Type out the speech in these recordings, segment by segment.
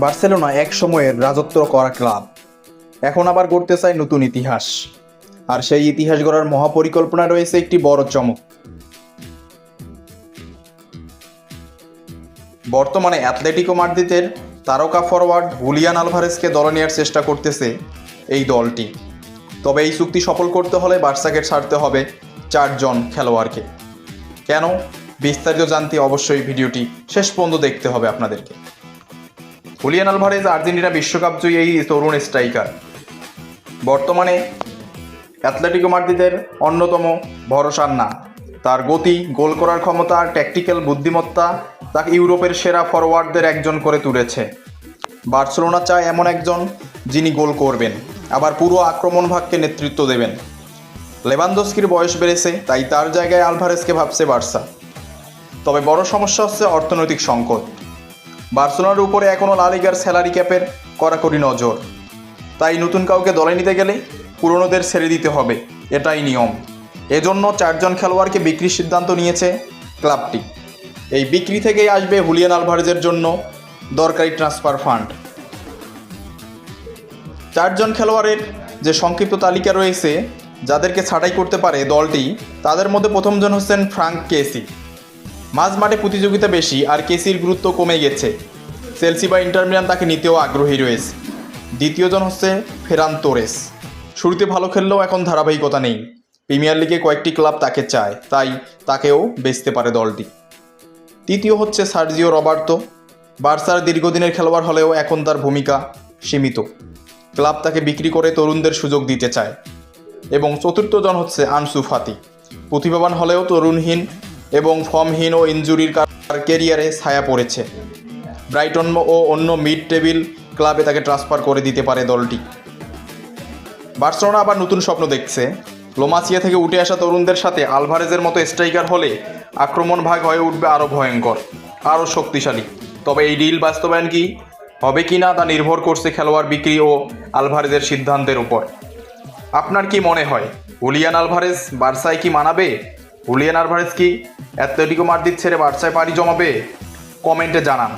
Barcelona এক সময়ের রাজত্ব করা ক্লাব। এখন আবার গড়তে চায় নতুন ইতিহাস। আর সেই ইতিহাস গড়ার মহাপরিকল্পনা রয়েছে একটি বড় চমক। বর্তমানে অ্যাথলেটিকো মাদ্রিদের তারকা ফরওয়ার্ড হুলিয়ান আলভারেজকে দলে নেওয়ার চেষ্টা করতেছে এই দলটি। তবে এই চুক্তি সফল করতে হলে বার্সাকে ছাড়তে হবে চারজন খেলোয়াড়কে। কেন? বিস্তারিত জানতে অবশ্যই ভিডিওটি শেষ পর্যন্ত দেখতে হবে আপনাদেরকে। হুলিয়ান আলভারেজ আর্জেন্টিনা বিশ্বকাপ জয়ী এই তরুণ স্ট্রাইকার বর্তমানে অ্যাথলেটিকো মার্দিদের অন্যতম ভরসার না। তার গতি, গোল করার ক্ষমতা ট্যাকটিক্যাল বুদ্ধিমত্তা, তাকে ইউরোপের সেরা ফরওয়ার্ডদের একজন করে তুলেছে। বার্সেলোনা চায় এমন একজন যিনি গোল করবেন, আবার পুরো আক্রমণ ভাগকে নেতৃত্ব দেবেন। লেভানদস্কির বয়স বেড়েছে, তাই তার জায়গায় আলভারেজকে ভাবছে বার্সা। তবে বড় সমস্যা হচ্ছে অর্থনৈতিক সংকট। বার্সেলোনার উপরে এখনও লালিগার স্যালারি ক্যাপের কড়াকড়ি নজর। তাই নতুন কাউকে দলে নিতে গেলে পুরনোদের ছেড়ে দিতে হবে, এটাই নিয়ম। এজন্য চারজন খেলোয়াড়কে বিক্রির সিদ্ধান্ত নিয়েছে ক্লাবটি। এই বিক্রি থেকেই আসবে হুলিয়ান আলভারেজের জন্য দরকারি ট্রান্সফার ফান্ড। চারজন খেলোয়াড়ের যে সংক্ষিপ্ত তালিকা রয়েছে, যাদেরকে ছাঁটাই করতে পারে দলটি, তাদের মধ্যে প্রথমজন হচ্ছেন ফ্রাঙ্ক কেসি। মাঝ মাঠে প্রতিযোগিতা বেশি আর কেসির গুরুত্ব কমে গেছে। চেলসি বা ইন্টার মিলান তাকে নিতেও আগ্রহী রয়েছে। দ্বিতীয়জন হচ্ছে ফেরান তোরেস। শুরুতে ভালো খেললেও এখন ধারাবাহিকতা নেই। প্রিমিয়ার লিগে কয়েকটি ক্লাব তাকে চায়, তাই তাকেও বেচতে পারে দলটি। তৃতীয় হচ্ছে সার্জিও রবার্তো। বার্সার দীর্ঘদিনের খেলোয়াড় হলেও এখন তার ভূমিকা সীমিত। ক্লাব তাকে বিক্রি করে তরুণদের সুযোগ দিতে চায়। এবং চতুর্থজন হচ্ছে আনসু ফাতি। প্রতিভাবান হলেও তরুণহীন এবং ফর্মহীন ও ইনজুরির কার কেরিয়ারে ছায়া পড়েছে। ব্রাইটন ও অন্য মিড টেবিল ক্লাবে তাকে ট্রান্সফার করে দিতে পারে দলটি। বার্সেলোনা আবার নতুন স্বপ্ন দেখছে। লোমাসিয়া থেকে উঠে আসা তরুণদের সাথে আলভারেজের মতো স্ট্রাইকার হলে আক্রমণ ভাগ হয়ে উঠবে আরও ভয়ঙ্কর, আরও শক্তিশালী। তবে এই ডিল বাস্তবায়ন কি, হবে কি না তা নির্ভর করছে খেলোয়াড় বিক্রি ও আলভারেজের সিদ্ধান্তের উপর। আপনার কি মনে হয় হুলিয়ান আলভারেজ বার্সায় কি মানাবে? হুলিয়ান আলভারেজ কি অ্যাথলেটিকো মাদ্রিদ ছেড়ে বার্সায় পাড়ি জমাবে? কমেন্টে জানান।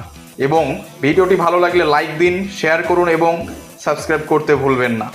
এবং ভিডিওটি ভালো লাগলে লাইক দিন, শেয়ার করুন এবং সাবস্ক্রাইব করতে ভুলবেন না।